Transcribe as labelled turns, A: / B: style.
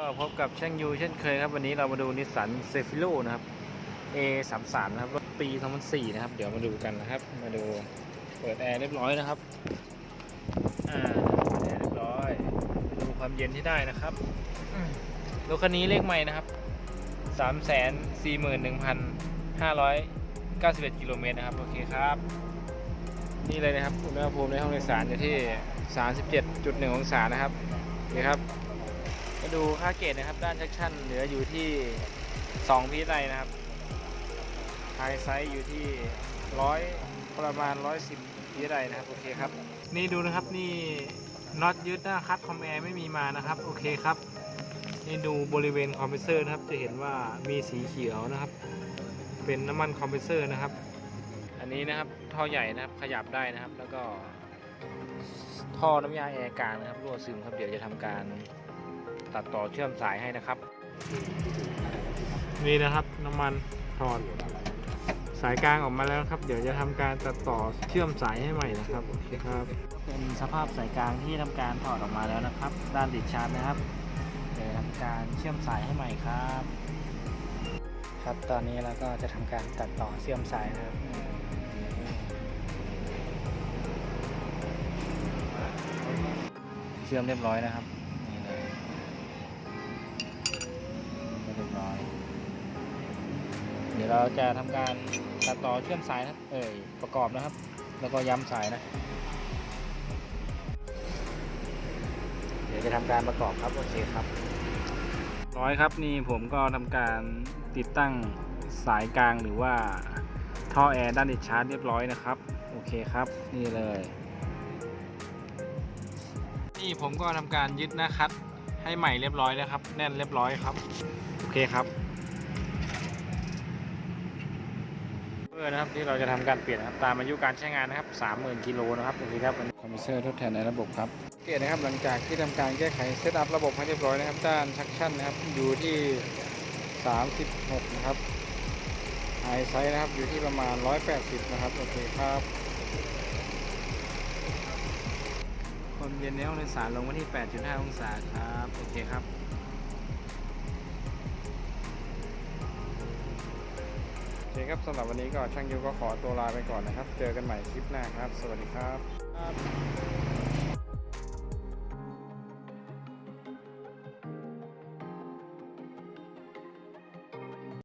A: ก็พบกับช่างยูเช่นเคยครับ วันนี้เรามาดูนิสสันเซฟิโลนะครับ A 3 3 นะครับรถปี 2004 นะครับ เดี๋ยวมาดูกันนะครับ มาดูเปิดแอร์เรียบร้อยนะครับ อ่าแอร์เรียบร้อย ดูความเย็นที่ได้นะครับรถคันนี้เลขใหม่นะครับ 341,591 กิโลเมตรนะครับ โอเคครับ นี่เลยนะครับอุณหภูมิในห้องโดยสารอยู่ที่ 37.1 องศานะครับนี่ครับ มาดูค่าเกตนะครับ ด้านชักชั่นเหลืออยู่ที่ 2 พีไตนะครับไฮไซส์อยู่ที่ร้อยประมาณ 110พีไตนะครับ โอเคครับ นี่ดูนะครับนี่น็อตยึดหน้าคัดคอมแอร์ไม่มีมานะครับ โอเคครับ นี่ดูบริเวณคอมเพรสเซอร์นะครับ จะเห็นว่ามีสีเขียวนะครับ เป็นน้ำมันคอมเพรสเซอร์นะครับ อันนี้นะครับท่อใหญ่นะครับขยับได้นะครับแล้วก็ท่อน้ำยาแอร์กลางนะครับรั่วซึมครับเดี๋ยวจะทำการ ตัดต่อเชื่อมสายให้นะครับ นี่นะครับน้ำมันถอดสายกลางออกมาแล้วครับ เดี๋ยวจะทำการตัดต่อเชื่อมสายให้ใหม่นะครับโอเคครับเป็นสภาพสายกลางที่ทำการถอดออกมาแล้วนะครับ ด้านติดชาร์จนะครับเดี๋ยวทำการเชื่อมสายให้ใหม่ครับ ครับตอนนี้เราก็จะทำการตัดต่อเชื่อมสายนะครับเชื่อมเรียบร้อยนะครับ เดี๋ยวเราจะทำการตัดต่อเชื่อมสายนะครับเอ่ยประกอบนะครับ แล้วก็ย้ำสายนะ เดี๋ยวจะทำการประกอบครับโอเคครับ ร้อยครับนี่ผมก็ทำการติดตั้งสายกลางหรือว่าท่อแอร์ด้านดิชาร์จเรียบร้อยนะครับ โอเคครับนี่เลย นี่ผมก็ทำการยึดหนะครับ ให้ใหม่เรียบร้อยแล้วครับ แน่นเรียบร้อยครับ โอเคครับ เพื่อนะครับที่เราจะทำการเปลี่ยนนะครับตามอายุการใช้งานนะครับ 30,000 กิโลนะครับโอเคครับคอมพิวเตอร์ทดแทนในระบบครับเกตนะครับหลังจากที่ทำการแก้ไขเซตอัพระบบให้เรียบร้อยนะครับด้านชักชั่นนะครับอยู่ที่ 36 นะครับไฮไซส์นะครับอยู่ที่ประมาณ 180 นะครับโอเคครับความเย็นในห้องโดยสารลงมาที่ 8.5 องศาครับโอเคครับ เคครับสำหรับวันนี้ก็ช่างยูก็ขอตัวลาไปก่อนนะครับ เจอกันใหม่คลิปหน้าครับ สวัสดีครับ